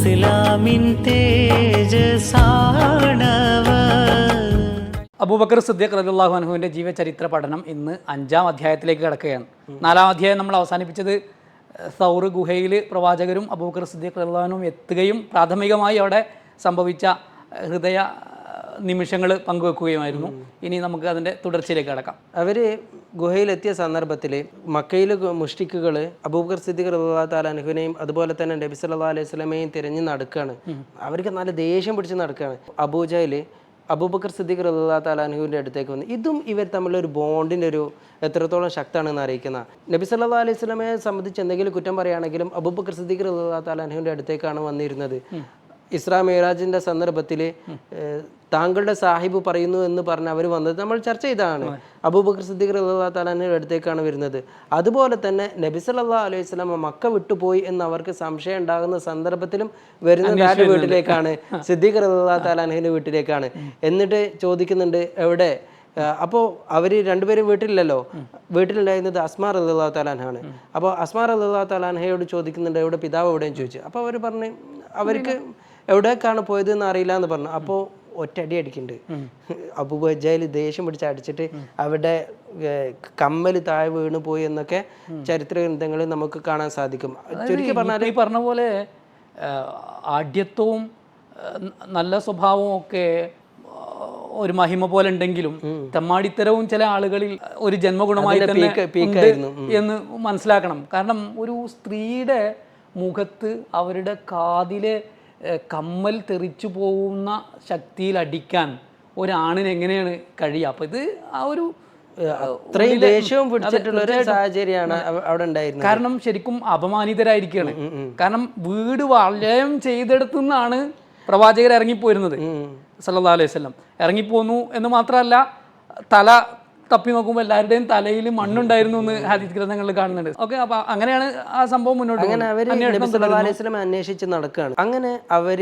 ഇസ്ലാമിൻ തേജസാണവർ അബൂബക്കർ സിദ്ദീഖ് റബിള്ളാഹു അൻഹുവിന്റെ ജീവചരിത്ര പഠനം ഇന്ന് അഞ്ചാം അധ്യായത്തിലേക്ക് കിടക്കുകയാണ്. നാലാം അധ്യായം നമ്മൾ അവസാനിപ്പിച്ചത് സൗർ ഗുഹയിൽ പ്രവാചകരും അബൂബക്കർ സിദ്ദീഖ് റബിള്ളാഹുനും എത്തുകയും പ്രാഥമികമായി അവിടെ സംഭവിച്ച ഹൃദയ നിമിഷങ്ങൾ പങ്കുവെക്കുകയുമായിരുന്നു. ഇനി നമുക്ക് അതിന്റെ തുടർച്ചയിലേക്ക് കടക്കാം. അവർ ഗുഹയിലെത്തിയ സന്ദർഭത്തിൽ മക്കയിൽ മുഷ്ടിക്കുകൾ അബൂബക്കർ സിദ്ദിഖ് അൻഹുവിനെയും അതുപോലെ തന്നെ നബി സല്ലാ അലൈഹി സ്വലമയും തിരഞ്ഞു നടക്കുകയാണ് അവർക്ക് നല്ല ദേഷ്യം പിടിച്ച് നടക്കുകയാണ് അബൂജയിൽ അബൂബക്കർ സിദ്ദിഖ് റളിയല്ലാഹു തആല അൻഹുവിന്റെ അടുത്തേക്ക് വന്നു ഇതും ഇവർ തമ്മിലൊരു ബോണ്ടിന്റെ ഒരു എത്രത്തോളം ശക്തമാണെന്ന് അറിയിക്കുന്ന നബി സല്ലാ അലൈഹി സ്വലമയെ സംബന്ധിച്ച് എന്തെങ്കിലും കുറ്റം പറയുകയാണെങ്കിലും അബൂബക്കർ സിദ്ദിഖ് റളിയല്ലാഹു തആല അൻഹുവിന്റെ അടുത്തേക്കാണ് വന്നിരുന്നത്. ഇസ്രാ മേറാജിന്റെ സന്ദർഭത്തിൽ താങ്കളുടെ സാഹിബ് പറയുന്നു എന്ന് പറഞ്ഞ് അവർ വന്നത് നമ്മൾ ചർച്ച ചെയ്തതാണ്. അബൂബക്കർ സിദ്ദീഖ് റളിയല്ലാഹു താലാന്റെ അടുത്തേക്കാണ് വരുന്നത്. അതുപോലെ തന്നെ നബി സല്ലല്ലാഹു അലൈഹി വസല്ലമ മക്ക വിട്ടുപോയി എന്ന് അവർക്ക് സംശയം ഉണ്ടാകുന്ന സന്ദർഭത്തിലും വരുന്നത് ആരുടെ വീട്ടിലേക്കാണ്. സിദ്ദീഖ് റളിയല്ലാഹു താലാൻഹിന്റെ വീട്ടിലേക്കാണ്. എന്നിട്ട് ചോദിക്കുന്നുണ്ട് എവിടെ? അപ്പോൾ അവർ രണ്ടുപേരും വീട്ടിലില്ലല്ലോ? വീട്ടിലുണ്ടായിരുന്നത് അസ്മാർ അള്ളാഹു താലാൻഹാണ് അപ്പോൾ അസ്മാർ അള്ളാഹു തലാൻഹയോട് ചോദിക്കുന്നുണ്ട് എവിടെ? പിതാവ് എവിടെയും ചോദിച്ചു. അപ്പോൾ അവർ പറഞ്ഞു അവർക്ക് എവിടേക്കാണ് പോയത് എന്ന് അറിയില്ല എന്ന് പറഞ്ഞു അപ്പോൾ ഒറ്റടി അടിക്കുന്നുണ്ട് അബുബജയിൽ ദേഷ്യം പിടിച്ച് അടിച്ചിട്ട് അവിടെ കമ്മൽ കമ്മൽ താഴെ വീണ് പോയി എന്നൊക്കെ ചരിത്ര ഗ്രന്ഥങ്ങളിൽ നമുക്ക് കാണാൻ സാധിക്കും. ചുരുക്കി പറഞ്ഞാൽ ഈ പറഞ്ഞ പോലെ ആഢ്യത്വവും നല്ല സ്വഭാവവും ഒക്കെ ഒരു മഹിമ പോലെ ഉണ്ടെങ്കിലും തെമ്മാടിത്തരവും ചില ആളുകളിൽ ഒരു ജന്മഗുണമായി തന്നെ. എന്ന് മനസ്സിലാക്കണം. കാരണം ഒരു സ്ത്രീയുടെ മുഖത്ത് അവരുടെ കാതിലെ കമ്മൽ തെറിച്ചു പോകുന്ന ശക്തിയിൽ അടിക്കാൻ ഒരാണിന് എങ്ങനെയാണ് കഴിയുക? അപ്പോൾ ഇത് ആ ഒരു അത്രയും ദേഷ്യവും പിടിച്ചിട്ടുള്ള ഒരു സാഹചര്യമാണ് അവിടെ ഉണ്ടായിരുന്നത്. കാരണം ശരിക്കും അപമാനിതരായിരിക്കുകയാണ്. കാരണം വീട് വലയം ചെയ്തെടുത്തുനിന്നാണ് പ്രവാചകർ ഇറങ്ങിപ്പോയിരുന്നത്. സല്ലാ അലൈഹി വസല്ലം. ഇറങ്ങിപ്പോന്നു എന്ന് മാത്രമല്ല തല തപ്പി നോക്കുമ്പോൾ എല്ലാവരുടെയും തലയിൽ മണ്ണുണ്ടായിരുന്നു എന്ന് ഹദീസ് ഗ്രന്ഥങ്ങളിൽ കാണുന്നുണ്ട്. ഓക്കെ അപ്പൊ അങ്ങനെയാണ് ആ സംഭവം മുന്നോട്ട് അങ്ങനെ. അവർ അന്വേഷിച്ച് നടക്കുകയാണ് അങ്ങനെ അവർ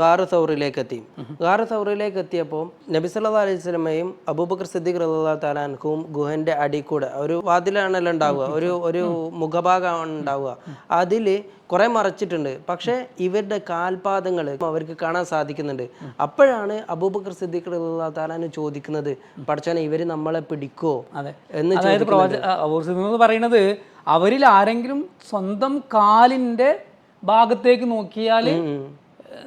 ഗാറ് സൗറിലേക്ക് എത്തി ഗാറ് സൗറിലേക്ക് എത്തിയപ്പോൾ നബി സല്ലല്ലാഹു അലൈഹി സ്വലമയും അബൂബക്കർ സിദ്ദീഖ് റല്ലാ തആല അൻഹുവും ഗുഹന്റെ അടി കൂടെ ഒരു വാതിലാണല്ലോ ഉണ്ടാവുക ഒരു ഒരു മുഖഭാഗമാണ് ഉണ്ടാവുക. അതിൽ കുറേ മറച്ചിട്ടുണ്ട്. പക്ഷേ ഇവരുടെ കാൽപാദങ്ങൾ അവർക്ക് കാണാൻ സാധിക്കുന്നുണ്ട്. അപ്പോഴാണ് അബൂബക്കർ സിദ്ദീഖ് റല്ലാ തആല ചോദിക്കുന്നത് പഠിച്ചാൽ ഇവർ നമ്മളെ പിടിക്കോ എന്ന് അതായത് പറയുന്നത് അവരിൽ ആരെങ്കിലും സ്വന്തം കാലിന്റെ ഭാഗത്തേക്ക് നോക്കിയാൽ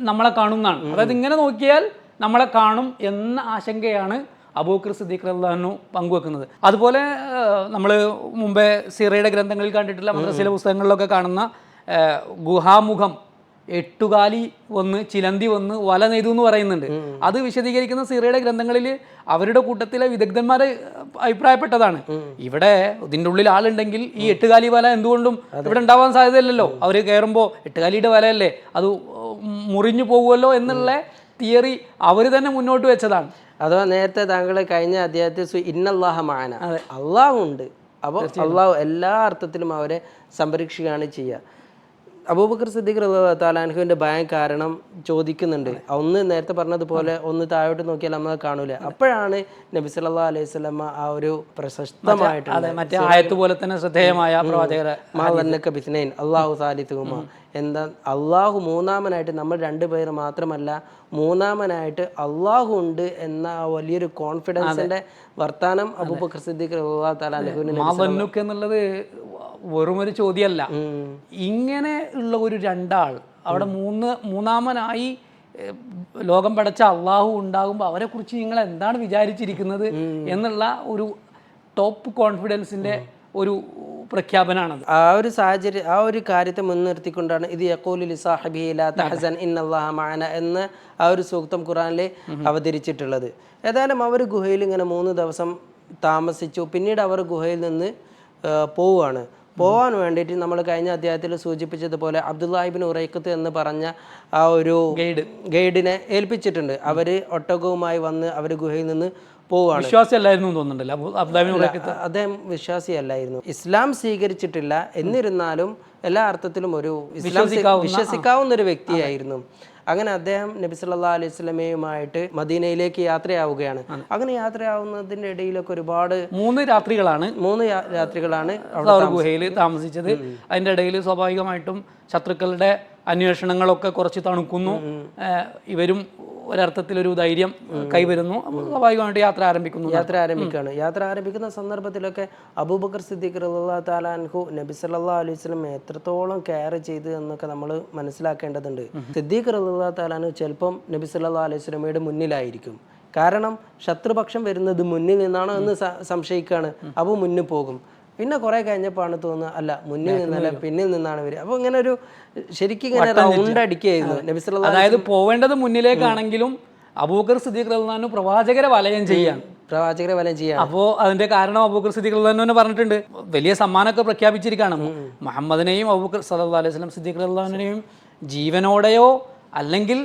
നമ്മളെ കാണുന്നതാണ്. അതായത് ഇങ്ങനെ നോക്കിയാൽ നമ്മളെ കാണും എന്ന ആശങ്കയാണ് അബൂക്കർ സിദ്ദീഖ് റഹ്ലാനു പങ്കുവെക്കുന്നത്. അതുപോലെ നമ്മൾ മുമ്പേ സിറയുടെ ഗ്രന്ഥങ്ങളിൽ കണ്ടിട്ടുള്ള മദ്രസയിലെ പുസ്തകങ്ങളിലൊക്കെ കാണുന്ന ഗുഹാമുഖം എട്ടുകാലി വന്ന് ചിലന്തി വന്ന് വല നെയ്തു എന്ന് പറയുന്നുണ്ട്. അത് വിശദീകരിക്കുന്ന സിറയുടെ ഗ്രന്ഥങ്ങളിൽ അവരുടെ കൂട്ടത്തിലെ വിദഗ്ധന്മാരെ അഭിപ്രായപ്പെട്ടതാണ്. ഇവിടെ ഇതിന്റെ ഉള്ളിൽ ആളുണ്ടെങ്കിൽ ഈ എട്ടുകാലി വല എന്തുകൊണ്ടും ഇവിടെ ഉണ്ടാവാൻ സാധ്യതയില്ലല്ലോ. അവർ കയറുമ്പോൾ എട്ടുകാലിയുടെ വലയല്ലേ? അത് മുറിഞ്ഞു പോകുമല്ലോ എന്നുള്ള തിയറി അവർ തന്നെ മുന്നോട്ട് വെച്ചതാണ്. അഥവാ നേരത്തെ താങ്കൾ കഴിഞ്ഞ അധ്യായത്തിൽ ഇന്നല്ലാഹമാന ഇന്നല്ലാഹ മാന അള്ളാഹുണ്ട് അപ്പോൾ അള്ളാഹു എല്ലാ അർത്ഥത്തിലും അവരെ സംരക്ഷിക്കുകയാണ് ചെയ്യുക. അബൂബക്കർ സിദ്ദീഖ് താലാൻഹുവിന്റെ ഭയം കാരണം ചോദിക്കുന്നുണ്ട്. ഒന്ന് നേരത്തെ പറഞ്ഞതുപോലെ ഒന്ന് താഴോട്ട് നോക്കിയാൽ നമ്മൾ കാണൂല. അപ്പോഴാണ് നബി സല്ലാ അലൈഹി സ്വലമ ആ ഒരു പ്രശസ്തമായിട്ടുള്ള പോലെ തന്നെ ശ്രദ്ധേയമായ അള്ളാഹു സാലിത്തുമ എന്താ? അള്ളാഹു മൂന്നാമനായിട്ട് നമ്മൾ രണ്ടുപേർ മാത്രമല്ല മൂന്നാമനായിട്ട് അള്ളാഹു ഉണ്ട് എന്ന ആ വലിയൊരു കോൺഫിഡൻസിന്റെ വർത്താനം അബൂബക്കർ സിദ്ദീഖ് അൻഹുവിന് എന്നുള്ളത് വെറും ഒരു ചോദ്യമല്ല ഇങ്ങനെ ഉള്ള ഒരു രണ്ടാൾ അവിടെ മൂന്ന് മൂന്നാമനായി ലോകം പടച്ച അള്ളാഹു ഉണ്ടാകുമ്പോൾ അവരെ കുറിച്ച് നിങ്ങൾ എന്താണ് വിചാരിച്ചിരിക്കുന്നത് എന്നുള്ള ഒരു ടോപ്പ് കോൺഫിഡൻസിന്റെ ഒരു പ്രഖ്യാപനമാണത് ആ ഒരു സാഹചര്യം ആ ഒരു കാര്യത്തെ മുൻനിർത്തിക്കൊണ്ടാണ് ഇത് യഖൂലു ലി സാഹിബിഹി ലാ തഹസൻ ഇന്നല്ലാഹ മഅന എന്ന് ആ ഒരു സൂക്തം ഖുറാനിൽ അവതരിച്ചിട്ടുള്ളത്. ഏതായാലും അവർ ഗുഹയിൽ ഇങ്ങനെ മൂന്ന് ദിവസം താമസിച്ചു. പിന്നീട് അവർ ഗുഹയിൽ നിന്ന് പോവുകയാണ്. പോവാൻ വേണ്ടിയിട്ട് നമ്മൾ കഴിഞ്ഞ അധ്യായത്തിൽ സൂചിപ്പിച്ചതുപോലെ അബ്ദുല്ലാഹിബിൻ ഉറൈക്കത്ത് എന്ന് പറഞ്ഞ ആ ഒരു ഗൈഡ്. ഗൈഡിനെ ഏൽപ്പിച്ചിട്ടുണ്ട്. അവർ ഒട്ടകവുമായി വന്ന് അവർ ഗുഹയിൽ നിന്ന് പോവുകയാണ് വിശ്വാസിയല്ലായിരുന്നു തോന്നുന്നുണ്ടല്ലോ. അദ്ദേഹം വിശ്വാസിയല്ലായിരുന്നു. ഇസ്ലാം സ്വീകരിച്ചിട്ടില്ല. എന്നിരുന്നാലും എല്ലാ അർത്ഥത്തിലും ഒരു ഇസ്ലാം വിശ്വസിക്കാവുന്ന ഒരു വ്യക്തിയായിരുന്നു. അങ്ങനെ അദ്ദേഹം നബി സല്ലാ അലൈഹി സ്വലമയുമായിട്ട് മദീനയിലേക്ക് യാത്രയാവുകയാണ്. അങ്ങനെ യാത്രയാവുന്നതിന്റെ ഇടയിലൊക്കെ ഒരുപാട് മൂന്ന് രാത്രികളാണ്. മൂന്ന് രാത്രികളാണ് ഗുഹയിൽ താമസിച്ചത്. അതിന്റെ ഇടയിൽ സ്വാഭാവികമായിട്ടും ശത്രുക്കളുടെ അന്വേഷണങ്ങളൊക്കെ കുറച്ച് തണുക്കുന്നു. ഏഹ് ഒരർത്ഥത്തിലൊരു ധൈര്യം കൈവരുന്നു. സ്വാഭാവികമായിട്ട് യാത്ര ആരംഭിക്കുന്നു യാത്ര ആരംഭിക്കുകയാണ്. യാത്ര ആരംഭിക്കുന്ന സന്ദർഭത്തിലൊക്കെ അബൂബക്കർ സിദ്ദീഖ് റളിയല്ലാഹു താലാൻഹു നബി സല്ലാ അലൈഹി സ്വലം എത്രത്തോളം കെയർ ചെയ്ത് എന്നൊക്കെ നമ്മൾ മനസ്സിലാക്കേണ്ടതുണ്ട്. സിദ്ദീഖ് റല്ലാ താലാൻഹു ചിലപ്പം നബി സല്ലാ അലൈഹി സ്വലമയുടെ മുന്നിലായിരിക്കും. കാരണം ശത്രുപക്ഷം വരുന്നത് മുന്നിൽ നിന്നാണോ എന്ന് സംശയിക്കുകയാണ്. അപ്പോൾ മുന്നിൽ പോകും. പിന്നെ കുറെ കഴിഞ്ഞപ്പോഴാണ് തോന്നുന്നത് അല്ല മുന്നിൽ നിന്നല്ല പിന്നിൽ നിന്നാണ് വരിക. അപ്പോൾ ഇങ്ങനെ ഒരു ശരിക്കും ഇങ്ങനെ റൗണ്ട് അടിക്കുകയായിരുന്നു. നബിസ് അതായത് പോവേണ്ടത് മുന്നിലേക്കാണെങ്കിലും അബൂക്കർ സിദ്ദീഖ് റഹ്ലാനു പ്രവാചകരെ വലയം ചെയ്യാണ്. പ്രവാചകരെ വലയം ചെയ്യാം അപ്പോൾ അതിന്റെ കാരണം അബൂക്കർ സിദ്ദീഖ് റഹ്ലാനു പറഞ്ഞിട്ടുണ്ട്. വലിയ സമ്മാനമൊക്കെ പ്രഖ്യാപിച്ചിരിക്കുകയാണ്. മുഹമ്മദിനെയും അബൂക്കർ സല്ലല്ലാഹു അലൈഹി വസല്ലം സിദ്ദീഖ് റഹ്ലാനുവിനെയും ജീവനോടെയോ അല്ലെങ്കിൽ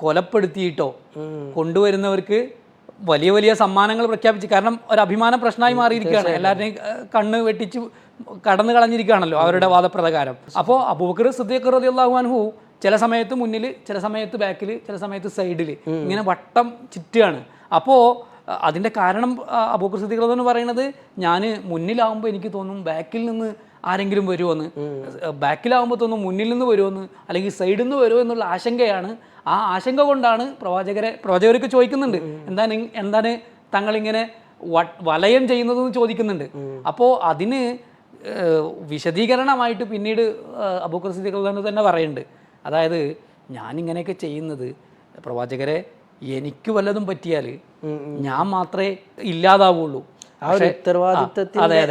കൊലപ്പെടുത്തിയിട്ടോ കൊണ്ടുവരുന്നവർക്ക് വലിയ വലിയ സമ്മാനങ്ങൾ പ്രഖ്യാപിച്ച് കാരണം ഒരു അഭിമാന പ്രശ്നമായി മാറിയിരിക്കുകയാണ്. എല്ലാവരുടെയും കണ്ണ് വെട്ടിച്ച് കടന്നു കളഞ്ഞിരിക്കുകയാണല്ലോ അവരുടെ വാദപ്രകാരം. അപ്പോൾ അബൂബക്കർ സിദ്ദീഖ് റളിയല്ലാഹു അൻഹു ചില സമയത്ത് മുന്നിൽ ചില സമയത്ത് ബാക്കിൽ ചില സമയത്ത് സൈഡിൽ ഇങ്ങനെ വട്ടം ചുറ്റുകയാണ്. അപ്പോൾ അതിന്റെ കാരണം അബൂബക്കർ സിദ്ദീഖ് റളിയല്ലാഹു എന്ന് പറയുന്നത് ഞാൻ മുന്നിലാവുമ്പോൾ എനിക്ക് തോന്നും ബാക്കിൽ നിന്ന് ആരെങ്കിലും വരുമെന്ന് ബാക്കിലാവുമ്പോൾ തോന്നും മുന്നിൽ നിന്ന് വരുമെന്ന് അല്ലെങ്കിൽ സൈഡിൽ നിന്ന് വരുമോ എന്നുള്ള ആശങ്കയാണ് ആ ആശങ്ക കൊണ്ടാണ് പ്രവാചകരെ പ്രവാചകർക്ക് ചോദിക്കുന്നുണ്ട്. എന്താണ് എന്താണ് തങ്ങൾ ഇങ്ങനെ വലയം ചെയ്യുന്നതെന്ന് ചോദിക്കുന്നുണ്ട്. അപ്പോൾ അതിന് വിശദീകരണമായിട്ട് പിന്നീട് അബുക്രസിദ്ധികൾ അബൂബക്കർ സിദ്ദീഖ് റളിയല്ലാഹു അൻഹു തന്നെ പറയുന്നുണ്ട് അതായത് ഞാനിങ്ങനെയൊക്കെ ചെയ്യുന്നത് പ്രവാചകരെ എനിക്ക് വല്ലതും പറ്റിയാൽ ഞാൻ മാത്രമേ ഇല്ലാതാവുള്ളൂ. ആ ഒരു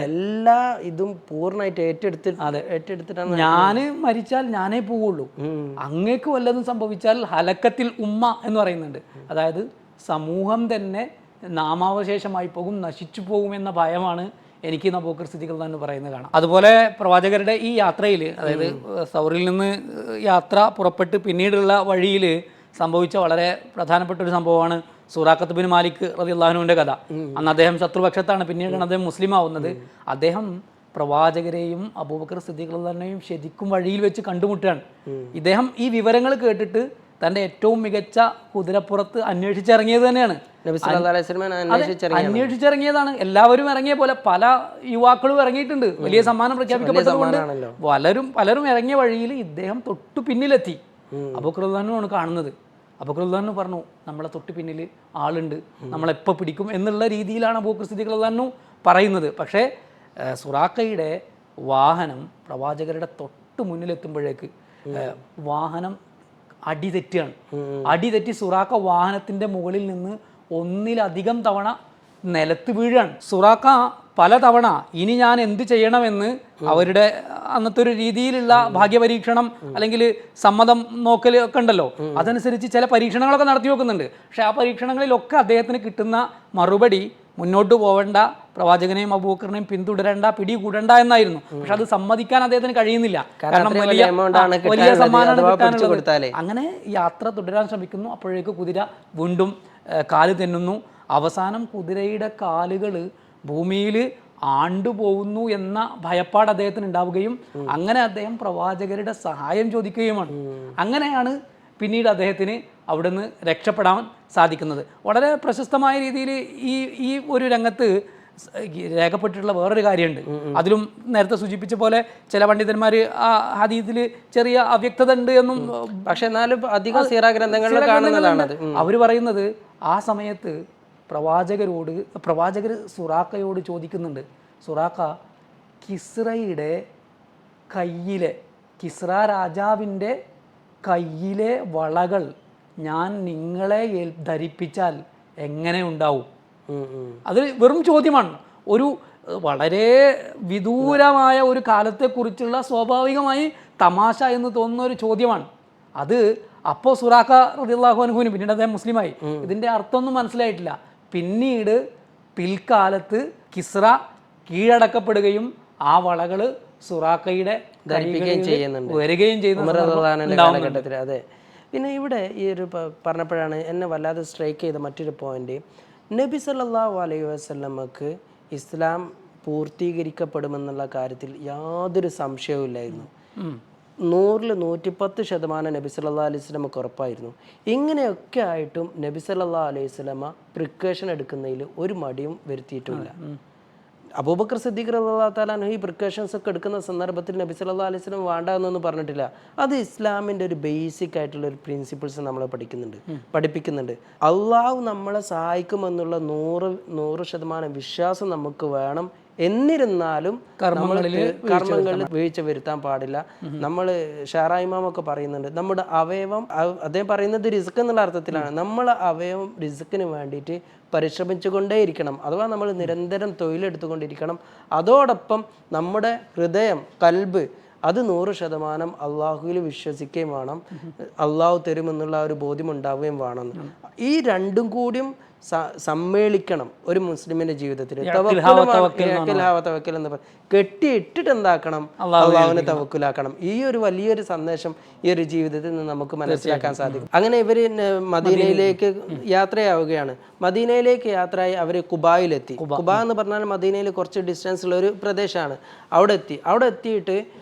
എല്ലാ ഇതും പൂർണമായിട്ട് ഏറ്റെടുത്ത് ഏറ്റെടുത്തിട്ടാണ് ഞാൻ മരിച്ചാൽ ഞാനേ പോവുള്ളൂ. അങ്ങേക്ക് വല്ലതും സംഭവിച്ചാൽ ഹലക്കത്തിൽ ഉമ്മ എന്ന് പറയുന്നുണ്ട്. അതായത് സമൂഹം തന്നെ നാമാവശേഷമായി പോകും നശിച്ചു പോകും എന്ന ഭയമാണ് എനിക്ക് നബോക്കർ സ്ഥിതികൾ എന്ന് പറയുന്നത് കാണാം അതുപോലെ പ്രവാചകരുടെ ഈ യാത്രയിൽ അതായത് സൗറിൽ നിന്ന് യാത്ര പുറപ്പെട്ട് പിന്നീടുള്ള വഴിയിൽ സംഭവിച്ച വളരെ പ്രധാനപ്പെട്ട ഒരു സംഭവമാണ് സൂറാഖത്ത് ബിൻ മാലിക് റതി അള്ളാഹുവിന്റെ കഥ. അന്ന് അദ്ദേഹം ശത്രുപക്ഷത്താണ്. പിന്നീടാണ് അദ്ദേഹം മുസ്ലിം ആവുന്നത് അദ്ദേഹം പ്രവാചകരെയും അബൂബക്കർ സിദ്ദീഖുള്ളനെയും ശരിക്കും വഴിയിൽ വെച്ച് കണ്ടുമുട്ടുകയാണ്. ഇദ്ദേഹം ഈ വിവരങ്ങൾ കേട്ടിട്ട് തന്റെ ഏറ്റവും മികച്ച കുതിരപ്പുറത്ത് അന്വേഷിച്ചിറങ്ങിയത് തന്നെയാണ്. അന്വേഷിച്ചിറങ്ങിയതാണ്. എല്ലാവരും ഇറങ്ങിയ പോലെ പല യുവാക്കളും ഇറങ്ങിയിട്ടുണ്ട്. വലിയ സമ്മാനം പ്രഖ്യാപിക്കപ്പെട്ടതുകൊണ്ട് പലരും പലരും ഇറങ്ങിയ വഴിയിൽ ഇദ്ദേഹം തൊട്ടു പിന്നിലെത്തി അബുഖറുദ്ദാനുമാണ് കാണുന്നത്. അബുഖറുദ്ദാനു പറഞ്ഞു നമ്മളെ തൊട്ട് പിന്നിൽ ആളുണ്ട് നമ്മളെപ്പോൾ പിടിക്കും? എന്നുള്ള രീതിയിലാണ് അബൂഖർ സിദ്ദീഖുദ്ദാനു പറയുന്നത്. പക്ഷേ സുറാക്കയുടെ വാഹനം പ്രവാചകരുടെ തൊട്ട് മുന്നിലെത്തുമ്പോഴേക്ക് വാഹനം അടിതെറ്റാണ് അടിതെറ്റി സുറാക്ക വാഹനത്തിന്റെ മുകളിൽ നിന്ന് ഒന്നിലധികം തവണ നിലത്ത് വീഴാണ്. സുറാക്ക പലതവണ ഇനി ഞാൻ എന്ത് ചെയ്യണമെന്ന് അവരുടെ അന്നത്തെ ഒരു രീതിയിലുള്ള ഭാഗ്യപരീക്ഷണം അല്ലെങ്കിൽ സമ്മതം നോക്കൽ ഒക്കെ ഉണ്ടല്ലോ. അതനുസരിച്ച് ചില പരീക്ഷണങ്ങളൊക്കെ നടത്തി നോക്കുന്നുണ്ട് പക്ഷെ ആ പരീക്ഷണങ്ങളിലൊക്കെ അദ്ദേഹത്തിന് കിട്ടുന്ന മറുപടി മുന്നോട്ട് പോവേണ്ട പ്രവാചകനെയും അബൂക്കറിനെയും പിന്തുടരേണ്ട പിടികൂടണ്ട എന്നായിരുന്നു. പക്ഷെ അത് സമ്മതിക്കാൻ അദ്ദേഹത്തിന് കഴിയുന്നില്ല. കാരണം വലിയ വലിയ. സമ്മാനമാണ് കിട്ടാനുള്ളത്. അങ്ങനെ യാത്ര തുടരാൻ ശ്രമിക്കുന്നു. അപ്പോഴേക്ക് കുതിര വീണ്ടും കാൽ തെന്നുന്നു. അവസാനം കുതിരയുടെ കാലുകൾ ഭൂമിയിൽ ആണ്ടുപോകുന്നു എന്ന ഭയപ്പാട് അദ്ദേഹത്തിന് ഉണ്ടാവുകയും അങ്ങനെ അദ്ദേഹം പ്രവാചകരുടെ സഹായം ചോദിക്കുകയുമാണ്. അങ്ങനെയാണ് പിന്നീട് അദ്ദേഹത്തിന് അവിടുന്ന് രക്ഷപ്പെടാൻ സാധിക്കുന്നത്. വളരെ പ്രശസ്തമായ രീതിയിൽ ഈ ഈ ഒരു രംഗത്ത് രേഖപ്പെട്ടിട്ടുള്ള വേറൊരു കാര്യമുണ്ട്. അതിലും നേരത്തെ സൂചിപ്പിച്ച പോലെ ചില പണ്ഡിതന്മാർ ആ ഹദീത്തിൽ ചെറിയ അവ്യക്തത ഉണ്ട് എന്നും പക്ഷെ എന്നാലും അധികം സീറ ഗ്രന്ഥങ്ങളിൽ കാണുന്നതാണ് അവർ അവർ പറയുന്നത് ആ സമയത്ത് പ്രവാചകരോട് പ്രവാചകർ സുറാക്കയോട് ചോദിക്കുന്നുണ്ട്. സുറാക്ക കിസ്റയുടെ കയ്യിലെ കിസ്ര രാജാവിന്റെ കയ്യിലെ വളകൾ ഞാൻ നിങ്ങളെ ധരിപ്പിച്ചാൽ എങ്ങനെ ഉണ്ടാവും. അത് വെറും ചോദ്യമാണ്. ഒരു വളരെ വിദൂരമായ ഒരു കാലത്തെക്കുറിച്ചുള്ള സ്വാഭാവികമായി തമാശ എന്ന് തോന്നുന്ന ഒരു ചോദ്യമാണ്. അത് അപ്പോൾ സുറാഖ റദിള്ളാഹു അനുഹുവിന് പിന്നീട് അദ്ദേഹം മുസ്ലിമായി. ഇതിന്റെ അർത്ഥമൊന്നും മനസ്സിലായിട്ടില്ല. പിന്നീട് പിൽക്കാലത്ത് കിസ്ര കീഴടക്കപ്പെടുകയും ആ വളകൾ സുറാക്കയുടെ ധരിപ്പിക്കുകയും ചെയ്യുന്നുണ്ട്. വരികയും ചെയ്യുന്ന അതെ. പിന്നെ ഇവിടെ ഈ ഒരു പറഞ്ഞപ്പോഴാണ് എന്നെ വല്ലാതെ സ്ട്രൈക്ക് ചെയ്ത മറ്റൊരു പോയിന്റ് നബി സല്ലല്ലാഹു അലൈഹി വസ്ലമക്ക് ഇസ്ലാം പൂർത്തീകരിക്കപ്പെടുമെന്നുള്ള കാര്യത്തിൽ യാതൊരു സംശയവും ഇല്ലായിരുന്നു നൂറിൽ നൂറ്റിപ്പത്ത് ശതമാനം നബി സല്ലാ അലൈഹി സ്വലമക്ക് ഉറപ്പായിരുന്നു. ഇങ്ങനെയൊക്കെ ആയിട്ടും നബി സല്ലാ അലൈഹി സ്വലമ പ്രിക്കോഷൻ എടുക്കുന്നതിൽ ഒരു മടിയും വരുത്തിയിട്ടില്ല. അബൂബക്കർ സിദ്ദീഖ് റളിയല്ലാഹു താലാൻ ഈ പ്രിക്കോഷൻസ് ഒക്കെ എടുക്കുന്ന സന്ദർഭത്തിൽ നബി സല്ലാ അലൈഹി സ്വലം വേണ്ട എന്നൊന്നും പറഞ്ഞിട്ടില്ല. അത് ഇസ്ലാമിന്റെ ഒരു ബേസിക് ആയിട്ടുള്ള ഒരു പ്രിൻസിപ്പിൾസ് നമ്മളെ പഠിക്കുന്നുണ്ട് പഠിപ്പിക്കുന്നുണ്ട്. അള്ളാഹു നമ്മളെ സഹായിക്കുമെന്നുള്ള നൂറ് നൂറ് ശതമാനം വിശ്വാസം നമുക്ക് വേണം എന്നിരുന്നാലും കർമ്മങ്ങളിൽ കർമ്മങ്ങളിൽ വീഴ്ച വരുത്താൻ പാടില്ല. നമ്മൾ ഷാറായിമാമൊക്കെ പറയുന്നുണ്ട് നമ്മുടെ അവയവം അദ്ദേഹം പറയുന്നത് റിസ്ക് എന്നുള്ള അർത്ഥത്തിലാണ്. നമ്മൾ അവയവം റിസ്ക്കിന് വേണ്ടിയിട്ട് പരിശ്രമിച്ചുകൊണ്ടേയിരിക്കണം. അഥവാ നമ്മൾ നിരന്തരം തൊഴിലെടുത്തുകൊണ്ടിരിക്കണം. അതോടൊപ്പം നമ്മുടെ ഹൃദയം കൽബ് അത് നൂറ് ശതമാനം അള്ളാഹുവിൽ വിശ്വസിക്കുകയും വേണം. അള്ളാഹു തരുമെന്നുള്ള ഒരു ബോധ്യം ഉണ്ടാവുകയും വേണം. ഈ രണ്ടും കൂടിയും സമ്മേളിക്കണം ഒരു മുസ്ലിമിന്റെ ജീവിതത്തിൽ. തവക്കൽ എന്ന് പറയും കെട്ടിയിട്ടിട്ട് എന്താക്കണം അള്ളാഹുവിനെ തവക്കുലാക്കണം. ഈ ഒരു വലിയൊരു സന്ദേശം ഈ ഒരു ജീവിതത്തിൽ നിന്ന് നമുക്ക് മനസ്സിലാക്കാൻ സാധിക്കും. അങ്ങനെ ഇവർ മദീനയിലേക്ക് യാത്രയാവുകയാണ്. മദീനയിലേക്ക് യാത്രയായി അവർ കുബായിലെത്തി. കുബ. എന്ന് പറഞ്ഞാൽ മദീനയിൽ കുറച്ച് ഡിസ്റ്റൻസ് ഉള്ള ഒരു പ്രദേശമാണ്. അവിടെ എത്തി. അവിടെ എത്തിയിട്ട്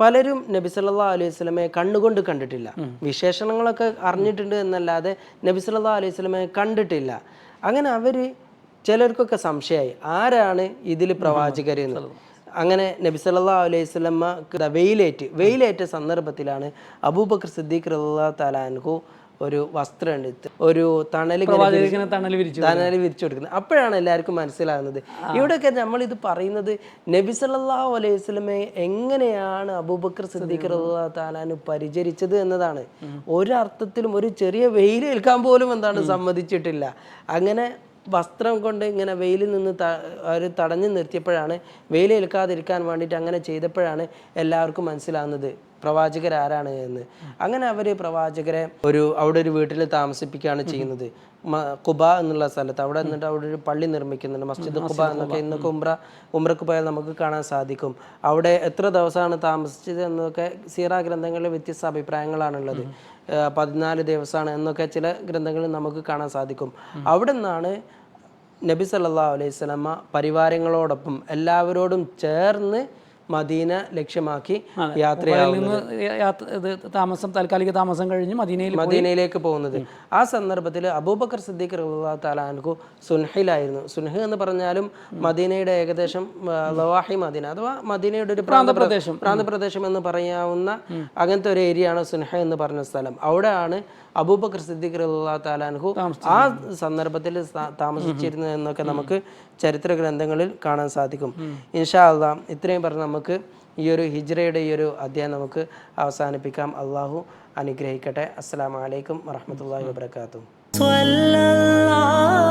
പലരും നബി സല്ലല്ലാഹു അലൈഹി സ്വലമയെ കണ്ണുകൊണ്ട് കണ്ടിട്ടില്ല. വിശേഷണങ്ങളൊക്കെ അറിഞ്ഞിട്ടുണ്ട് എന്നല്ലാതെ നബി സല്ലല്ലാഹു അലൈഹി സ്വലമയെ കണ്ടിട്ടില്ല. അങ്ങനെ അവർ ചിലർക്കൊക്കെ സംശയമായി ആരാണ് ഇതിൽ പ്രവാചകർ അങ്ങനെ നബി സല്ലല്ലാഹു അലൈഹി സ്വലമ്മ വെയിലേറ്റ് വെയിലേറ്റ സന്ദർഭത്തിലാണ് അബൂബക്കർ സിദ്ദീഖ് റളിയല്ലാഹു തആല അൻഹു ഒരു വസ്ത്രം എടുത്ത് ഒരു തണൽ തണൽ വിരിച്ചു തണൽ വിരിച്ചു കൊടുക്കുന്നത്. അപ്പോഴാണ് എല്ലാവർക്കും മനസ്സിലാകുന്നത്. ഇവിടെയൊക്കെ നമ്മൾ ഇത് പറയുന്നത് നബി സല്ലല്ലാഹു അലൈഹി വസല്ലമയെ എങ്ങനെയാണ് അബൂബക്കർ സിദ്ദീഖ് റളിയല്ലാഹു താലാന് പരിചരിച്ചത് എന്നതാണ്. ഒരർത്ഥത്തിലും ഒരു ചെറിയ വെയിൽ ഏൽക്കാൻ പോലും എന്താണ് സമ്മതിച്ചിട്ടില്ല. അങ്ങനെ വസ്ത്രം കൊണ്ട് ഇങ്ങനെ വെയിലിൽ നിന്ന് അവർ തടഞ്ഞു നിർത്തിയപ്പോഴാണ് വെയിലേൽക്കാതിരിക്കാൻ വേണ്ടിയിട്ട് അങ്ങനെ ചെയ്തപ്പോഴാണ് എല്ലാവർക്കും മനസ്സിലാകുന്നത്. പ്രവാചകർ ആരാണ് എന്ന്. അങ്ങനെ അവർ പ്രവാചകരെ ഒരു അവിടെ ഒരു വീട്ടിൽ താമസിപ്പിക്കുകയാണ് ചെയ്യുന്നത്. കുബ എന്നുള്ള സ്ഥലത്ത്. അവിടെ നിന്നിട്ട് അവിടെ ഒരു പള്ളി നിർമ്മിക്കുന്നുണ്ട്. മസ്ജിദ് കുബ എന്നൊക്കെ ഇന്നൊക്കെ ഉംറ ഉംറക്ക് പോയാൽ നമുക്ക് കാണാൻ സാധിക്കും. അവിടെ എത്ര ദിവസമാണ് താമസിച്ചത് എന്നൊക്കെ സീറ ഗ്രന്ഥങ്ങളിൽ വ്യത്യസ്ത അഭിപ്രായങ്ങളാണുള്ളത്. പതിനാല് ദിവസമാണ് എന്നൊക്കെ ചില ഗ്രന്ഥങ്ങളിൽ നമുക്ക് കാണാൻ സാധിക്കും. അവിടെ നിന്നാണ് നബി സല്ലല്ലാഹു അലൈഹി സ്വലമ പരിവാരങ്ങളോടൊപ്പം എല്ലാവരോടും ചേർന്ന് മദീന ലക്ഷ്യമാക്കി യാത്രയാവുന്നത്. യാത്ര താമസം താൽക്കാലിക താമസം കഴിഞ്ഞ് മദീനയിൽ മദീനയിലേക്ക് പോകുന്നത്. ആ സന്ദർഭത്തിൽ അബൂബക്കർ സിദ്ദീഖ് റഹ്ലാ തആല അൻഹു സുൻഹിലായിരുന്നു. സുൻഹ് എന്ന് പറഞ്ഞാലും മദീനയുടെ ഏകദേശം ലവാഹി മദീന അഥവാ മദീനയുടെ ഒരു പ്രാന്തപ്രദേശം. പ്രാന്തപ്രദേശം എന്ന് പറയാവുന്ന അങ്ങനത്തെ ഒരു ഏരിയ ആണ് സുൻഹ എന്ന് പറഞ്ഞ സ്ഥലം. അവിടെയാണ് അബൂബക്കർ സിദ്ദീഖ് റഹ്ലാ തആല അൻഹു ആ സന്ദർഭത്തിൽ താമസിച്ചിരുന്നു എന്നൊക്കെ നമുക്ക് ചരിത്ര ഗ്രന്ഥങ്ങളിൽ കാണാൻ സാധിക്കും. ഇൻഷാ അള്ളാം ഇത്രയും പറഞ്ഞ് നമുക്ക് ഈ ഒരു ഹിജ്റയുടെ ഈ ഒരു അധ്യായം നമുക്ക് അവസാനിപ്പിക്കാം. അള്ളാഹു അനുഗ്രഹിക്കട്ടെ. അലൈക്കും വറഹ്മത്തുള്ളാഹി വബറകാതുഹു. സ്വല്ലല്ലാഹു